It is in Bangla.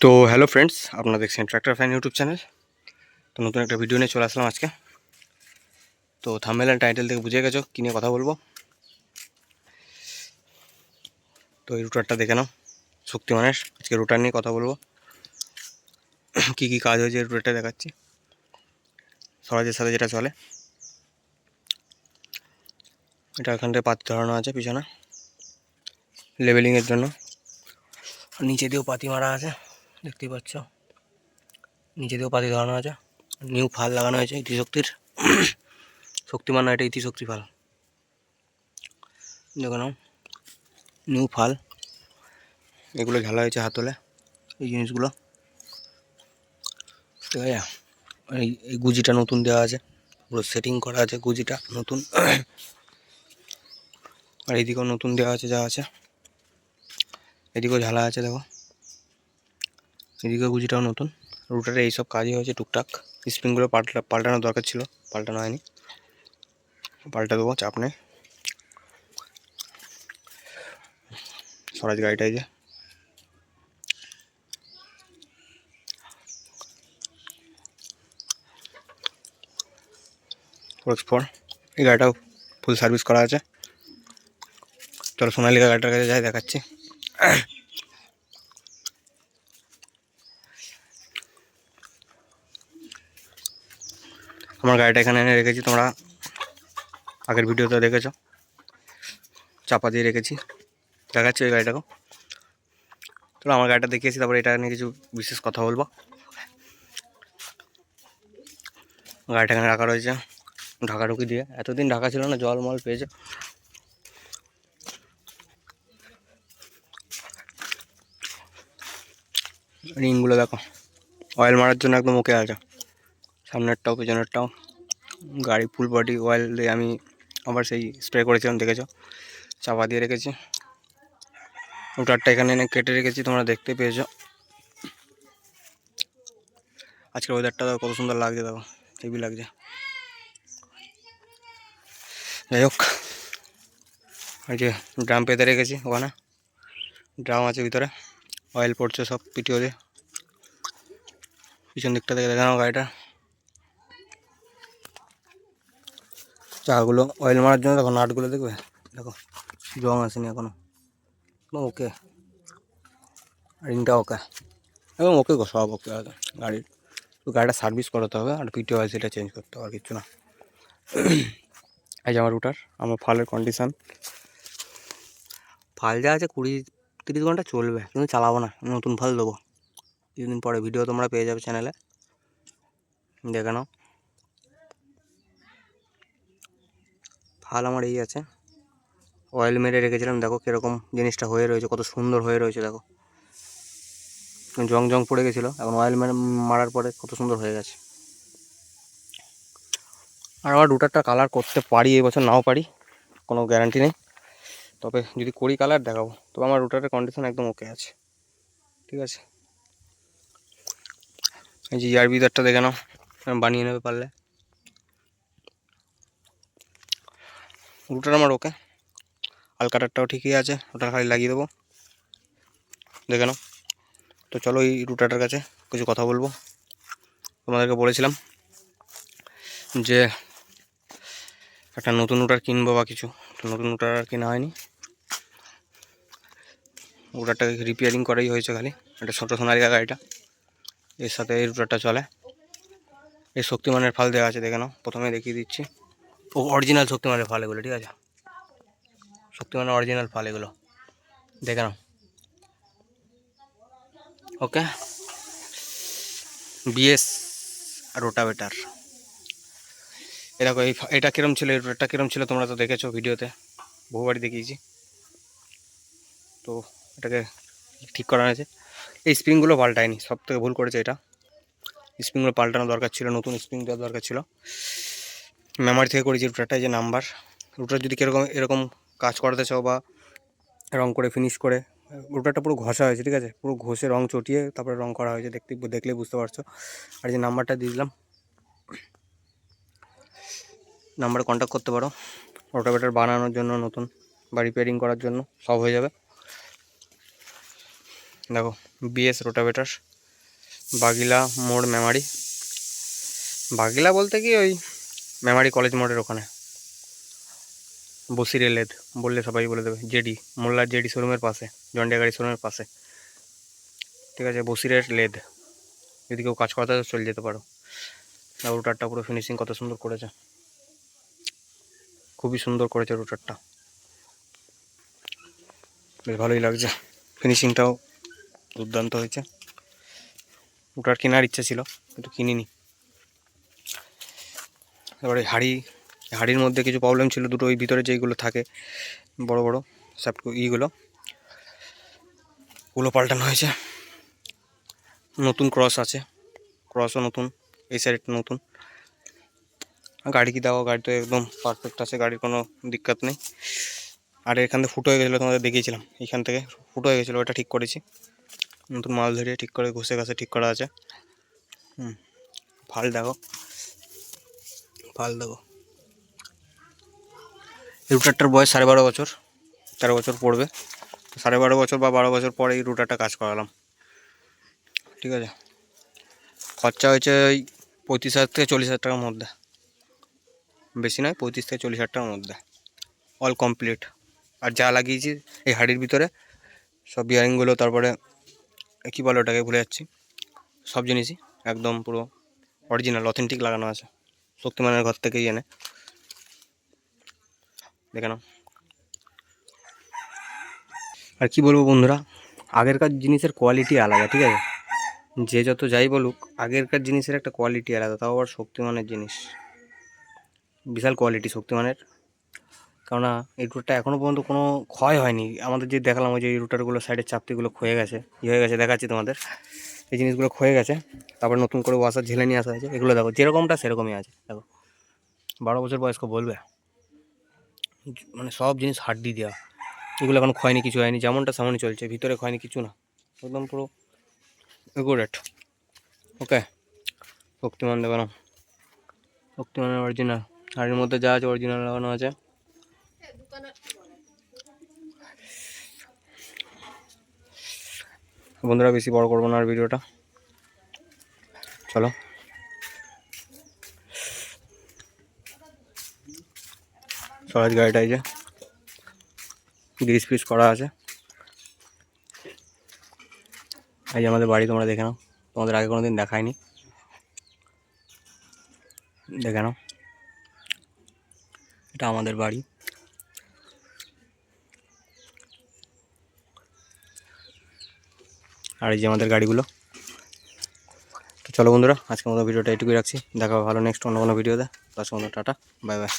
তো হ্যালো ফ্রেন্ডস আপনারা দেখছেন ট্র্যাক্টর ফ্যান ইউটিউব চ্যানেল তো নতুন একটা ভিডিও নিয়ে চলে আসলাম আজকে। তো অ্যান্ড টাইটেল থেকে বুঝে গেছো, কী নিয়ে কথা বলব? তো এই রুটারটা দেখে নাও শক্তিমানের আজকে রুটার নিয়ে কথা বলব। কী কী কাজ হয়েছে রুটারটা দেখাচ্ছি। স্বরাজের সাথে যেটা চলে। এটা এখান থেকে পাতি ধরানো আছে পিছনে। লেভেলিংয়ের জন্য। নিচে দিয়েও পাতি মারা আছে। দেখতেই পাচ্ছ। দিয়েও পাতি ধরানো আছে। নিউ ফাল লাগানো হয়েছে ইতিশক্তির। শক্তিমান না এটা ইতিশক্তি ফাল। দেখো নিউ ফাল। এগুলো ঝালা হয়েছে হাতলে এই জিনিসগুলো। ঠিক আছে? এই গুজিটা নতুন দেওয়া আছে। পুরো সেটিং করা আছে গুজিটা, নতুন। আর এদিকেও নতুন দেওয়া আছে, যা আছে। এদিকেও ঝালা আছে, দেখো। এদিকে গুজিটাও নতুন। রুটারে এইসব কাজই হয়েছে টুকটাক। স্প্রিংগুলো পাল্টা, পাল্টানোর দরকার ছিল, পাল্টানো হয়নি। পাল্টা দেবো, চাপ নেই। স্বরাজ গাড়িটাই যে। ফোর এই গাড়িটাও ফুল সার্ভিস করা আছে। চলো সোনালিকা গাড়িটার কাছে যাই, দেখাচ্ছি। আমার গাড়িটা এখানে এনে রেখেছি, তোমরা আগের ভিডিওতে দেখেছ। চাপা দিয়ে রেখেছি। দেখাচ্ছি ওই গাড়িটাকেও। চলো আমার গাড়িটা দেখিয়েছি তারপরে এটা নিয়ে কিছু বিশেষ কথা বলব। গাড়িটা এখানে রাখা রয়েছে, ঢাকা ঢুকি দিয়ে। এতদিন ঢাকা ছিল না, জল মল পেয়েছে। রিংগুলো দেখো অয়েল মারার জন্য একদম ওকে আছে। সামনেরটাও, পেছনেরটাও। গাড়ি ফুল বডি অয়েল দিয়ে আমি আবার সেই স্প্রে করেছিলাম, দেখেছ? চাপা দিয়ে রেখেছি। ওটারটা এখানে এনে কেটে রেখেছি, তোমরা দেখতে পেয়েছ। আজকের ওয়েদারটা দেখো, কত সুন্দর লাগছে দেখো, হেভি লাগছে। যাই হোক, এই যে ড্রাম পেতে রেখেছি ওখানে। ড্রাম আছে ভিতরে অয়েল পড়ছে সব পিটিও দিয়ে। পিছন দিকটা থেকে দেখানো গাড়িটা। চাকাগুলো অয়েল মারার জন্য দেখো নাটগুলো দেখবে? দেখো জং আসেনি এখনও। একদম ওকে রিংটা ওকে একদম ওকে গো, সব ওকে গাড়ির। গাড়িটা সার্ভিস করাতে হবে আর পিটিও আছে সেটা চেঞ্জ করতে হবে আর কিছু না। এই যে আমার রুটার আমার ফালের কন্ডিশান ফাল যা আছে কুড়ি তিরিশ ঘণ্টা চলবে, কিন্তু চালাবো না, নতুন ফাল দেবো। কিছুদিন পরে ভিডিও তোমরা পেয়ে যাবে চ্যানেলে দেখে নাও। ফাল আমার এই আছে। অয়েল মেরে রেখেছিলাম, দেখো কীরকম জিনিসটা হয়ে রয়েছে, কত সুন্দর হয়ে রয়েছে, দেখো। জং জং পড়ে গেছিল, এখন অয়েল মেরে মারার পরে কত সুন্দর হয়ে গেছে। আর আমার রুটারটা কালার করতে পারি, এই বছর নাও পারি, কোনো গ্যারান্টি নেই। তবে যদি করি কালার দেখাবো। তবে আমার রুটারের কন্ডিশন একদম ওকে আছে। ঠিক আছে? এই যে ইয়ার বিদারটা দেখে নাও, বানিয়ে নেবে পারলে। রুটার আমার ওকে আলকাটারটাও ঠিকই আছে, ওটা খালি লাগিয়ে দেবো। দেখে নাও। তো চলো এই রুটারটার কাছে কিছু কথা বলব। তোমাদেরকে বলেছিলাম যে একটা নতুন রুটার কিনবো বা কিছু। তো নতুন রুটার আর কেনা হয়নি। রুটারটাকে রিপেয়ারিং করাই হয়েছে খালি। এটা ছোটো সোনালিকা গাড়িটা। এর সাথে এই রুটারটা চলে। এই শক্তিমানের ফাল দেওয়া আছে, দেখে নাও। প্রথমে দেখিয়ে দিচ্ছি। ও অরিজিনাল শক্তিমানের ফাল এগুলো ঠিক আছে? শক্তিমানের অরিজিনাল ফাল এগুলো দেখে নাও। ওকে বিএস রোটাভেটার এরকম এই এটা কিরম ছিল রোটারটা কিরম ছিল তোমরা তো দেখেছ ভিডিওতে? বহুবারই দেখিয়েছি। তো এটাকে ঠিক করা হয়েছে। এই স্প্রিংগুলো পাল্টায়নি, সব থেকে ভুল করেছে এটা। স্প্রিংগুলো পাল্টানো দরকার ছিল, নতুন স্প্রিং দেওয়ার দরকার ছিল। মেমারি থেকে করেছি রুটারটা যে নাম্বার রুটার যদি কীরকম, এরকম কাজ করাতে চাও বা রং করে ফিনিশ করে, রুটারটা পুরো ঘষা হয়েছে, ঠিক আছে? পুরো ঘষে রং চটিয়ে তারপরে রং করা হয়েছে, দেখতে, দেখলেই বুঝতে পারছ। আর যে নাম্বারটা দিয়ে দিলাম। নাম্বারে কন্ট্যাক্ট করতে পারো। রোটাভেটার বানানোর জন্য, নতুন বা রিপেয়ারিং করার জন্য, সব হয়ে যাবে। দেখো বিএস রোটাভেটার বাগিলা মোড় মেমারি বাগিলা বলতে কি ওই মেমারি কলেজ মোড়ের ওখানে। বসিরে লেদ, বললে সবাই বলে দেবে, জেডি, মোল্লার জেডি শোরুমের পাশে জন্ডিয়া গাড়ি শোরুমের পাশে। ঠিক আছে, বসিরের লেদ, যদি কেউ কাজ করাতে চলে যেতে পারো। রুটারটা পুরো ফিনিশিং কত সুন্দর করেছে। খুবই সুন্দর করেছে রুটারটা। বেশ ভালোই লাগছে। ফিনিশিংটাও দুর্দান্ত হয়েছে। রুটার কেনার ইচ্ছা ছিল, কিন্তু কিনিনি। এবারে হাড়ি, হাড়ির মধ্যে কিছু প্রবলেম ছিল, দুটো ওই ভিতরে যেইগুলো থাকে, বড় বড়, সব ইগুলো। ওগুলো পাল্টানো হয়েছে। নতুন ক্রস আছে। ক্রসও নতুন, এই সাইডটা নতুন। গাড়ি কি দাও, গাড়ি তো একদম পারফেক্ট আছে, গাড়ির কোনো দিক্কত নেই। আর এখান থেকে ফুটো হয়ে গেছিল, তোমাদের দেখিয়েছিলাম। এখান থেকে ফুটো হয়ে গেছিল, ওটা ঠিক করেছি। নতুন মাল ধরিয়ে ঠিক করে ঘষে ঘাসে ঠিক করা আছে। হুম ফাল দেখো। ফাল দেবো। এই রুটারটার বয়স সাড়ে বারো বছর, তেরো বছর পড়বে। সাড়ে বারো বছর বা বারো বছর পরে এই রুটারটা কাজ করালাম। ঠিক আছে? খরচা হয়েছে ওই পঁয়ত্রিশ হাজার থেকে চল্লিশ হাজার টাকার মধ্যে। বেশি নয়, পঁয়ত্রিশ থেকে চল্লিশ হাজার টাকার মধ্যে। অল কমপ্লিট আর যা লাগিয়েছি এই হাড়ির ভিতরে, সব বিয়ারিংগুলো তারপরে কী বলে ওটাকে ভুলে যাচ্ছি। সব জিনিসই, একদম পুরো অরিজিনাল অথেন্টিক লাগানো আছে। শক্তিমানের ঘর থেকেই এনে। দেখে নাও। আর কি বলব বন্ধুরা, আগেরকার জিনিসের কোয়ালিটি আলাদা, ঠিক আছে? যে যত যাই বলুক, আগেরকার জিনিসের একটা কোয়ালিটি আলাদা, তাও আবার শক্তিমানের জিনিস। বিশাল কোয়ালিটি শক্তিমানের। কেননা, এই রুটটা এখনও পর্যন্ত কোনো ক্ষয় হয়নি। আমাদের যে দেখালাম ওই যে এই রুটারগুলো সাইডের চাপতিগুলো ক্ষয়ে গেছে ইয়ে হয়ে গেছে, দেখাচ্ছি তোমাদের। এই জিনিসগুলো ক্ষয়ে গেছে। তারপর নতুন করে ওয়াশার ঝেলে নিয়ে আসা হয়েছে। এগুলো দেখো, যেরকমটা সেরকমই আছে, দেখো। বারো বছর বয়স্ক বলবে? মানে সব জিনিস হাড্ডি দেওয়া। এগুলো এখন ক্ষয়নি, কিছু হয়নি, যেমনটা সামনে চলছে, ভিতরে ক্ষয়নি কিছু না। একদম পুরো একুরেট ওকে শক্তিমান দেবে না শক্তিমানের অরিজিনাল আর এর মধ্যে যা আছে অরিজিনাল লাগানো আছে। বন্ধুরা, বেশি বড় করব না আর ভিডিওটা। চলো। স্বরাজ গাড়িটা এই যে গ্রিস ফ্রিস করা আছে। এই যে আমাদের বাড়ি, তোমরা দেখে নাও। তোমাদের আগে কোনো দিন দেখায়নি। দেখে নাও। এটা আমাদের বাড়ি। আর এই যে আমাদের গাড়িগুলো। তো চলো বন্ধুরা, আজকের মতো ভিডিওটা এটুকুই রাখছি। দেখা ভালো নেক্সট অন্য কোনো ভিডিওতে। তার সঙ্গে টাটা, বাই বাই।